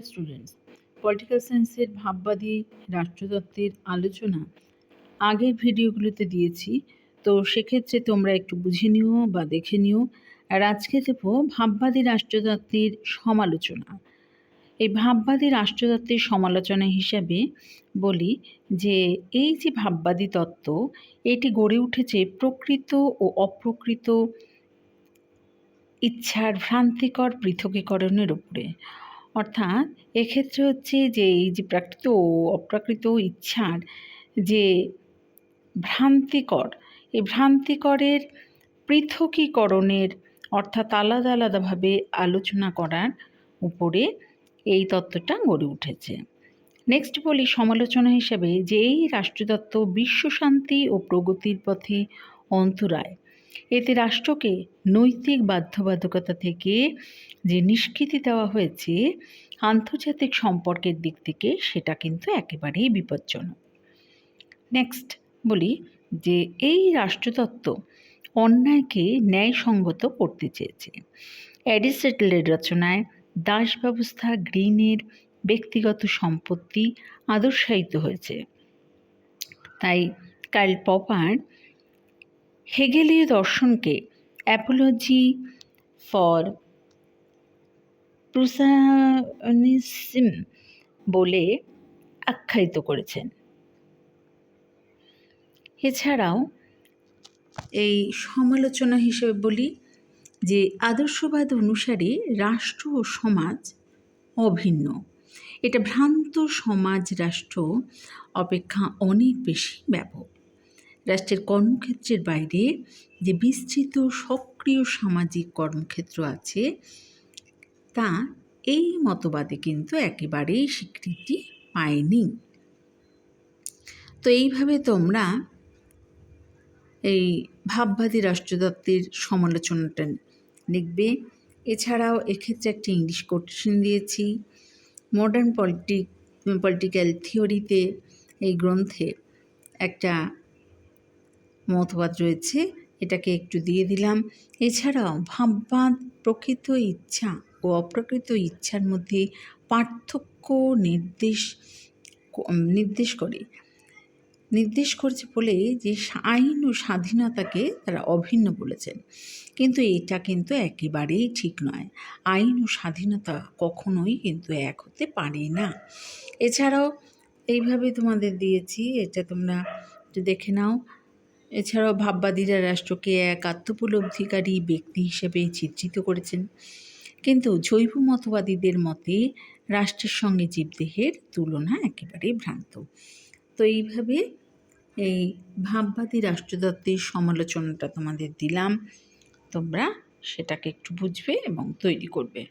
Students political সায়েন্সের ভাববাদী রাষ্ট্রতত্ত্বের আলোচনা। আগের ভিডিওগুলোতে দিয়েছি, তো সেক্ষেত্রে তোমরা একটু বুঝে নিও বা দেখে নিও। আর আজকে দেবো ভাববাদী রাষ্ট্রতত্ত্বের সমালোচনা। এই ভাববাদী রাষ্ট্রতত্ত্বের সমালোচনা হিসাবে বলি যে, এই যে ভাববাদী তত্ত্ব, এটি গড়ে উঠেছে প্রকৃত ও অপ্রকৃত ইচ্ছার ভ্রান্তিকর পৃথকীকরণের উপরে। অর্থাৎ এক্ষেত্রে হচ্ছে যে এই যে প্রাকৃত ও অপ্রাকৃত ইচ্ছার যে ভ্রান্তিকর, এই ভ্রান্তিকরের পৃথকীকরণের অর্থাৎ আলাদা আলাদাভাবে আলোচনা করার উপরে এই তত্ত্বটা গড়ে উঠেছে। নেক্সট বলি সমালোচনা হিসেবে যে এই রাষ্ট্রতত্ত্ব বিশ্বশান্তি ও প্রগতির পথে অন্তরায় এতে রাষ্ট্রকে নৈতিক বাধ্যবাধকতা থেকে যে নিষ্কৃতি দেওয়া হয়েছে, আন্তর্জাতিক সম্পর্কের দিক থেকে সেটা কিন্তু একেবারেই বিপজ্জনক। নেক্সট বলি যে এই রাষ্ট্রতত্ত্ব অন্যায়কে ন্যায়সঙ্গত করতে চেয়েছে। অ্যারিস্টটলের রচনায় দাস ব্যবস্থা গ্রিনের ব্যক্তিগত সম্পত্তি আদর্শায়িত হয়েছে। তাই কার্ল পপার হেগেলীয় দর্শনকে অ্যাপোলজি ফর প্রুসানিসিম বলে আখ্যায়িত করেছেন। এছাড়াও এই সমালোচনা হিসেবে বলি যে আদর্শবাদ অনুসারে রাষ্ট্র ও সমাজ অভিন্ন। এটা ভ্রান্ত সমাজ রাষ্ট্র অপেক্ষা অনেক বেশি ব্যাপক। রাষ্ট্রের কর্মক্ষেত্রের বাইরে যে বিস্তৃত সক্রিয় সামাজিক কর্মক্ষেত্র আছে, তা এই মতবাদে কিন্তু একেবারেই স্বীকৃতি পায়নি। তো এইভাবে তোমরা এই ভাববাদী রাষ্ট্রতত্ত্বের সমালোচনাটা লিখবে। এছাড়াও এক্ষেত্রে একটা ইংলিশ কোটেশন দিয়েছি। মডার্ন পলিটিক পলিটিক্যাল থিওরিতে এই গ্রন্থে একটা মতবাদ রয়েছে, এটাকে একটু দিয়ে দিলাম। এছাড়াও ভাববাদ, প্রকৃত ইচ্ছা ও অপ্রকৃত ইচ্ছার মধ্যে পার্থক্য নির্দেশ নির্দেশ করে। নির্দেশ করছে বলে যে আইন ও স্বাধীনতাকে তারা অভিন্ন বলেছেন। কিন্তু এটা কিন্তু একেবারেই ঠিক নয়। আইন ও স্বাধীনতা কখনোই কিন্তু এক হতে পারে না। এছাড়াও এইভাবে তোমাদের দিয়েছি, এটা তোমরা দেখে নাও। এছাড়াও ভাববাদীরা রাষ্ট্রকে এক আত্মোপলব্ধিকারী ব্যক্তি হিসেবে চিত্রিত করেছেন। কিন্তু জৈব মতবাদীদের মতে রাষ্ট্রের সঙ্গে জীবদেহের তুলনা একেবারে ভ্রান্ত। তো এইভাবে এই ভাববাদী রাষ্ট্রতত্ত্বের সমালোচনাটা তোমাদের দিলাম। তোমরা সেটাকে একটু বুঝবে এবং তৈরি করবে।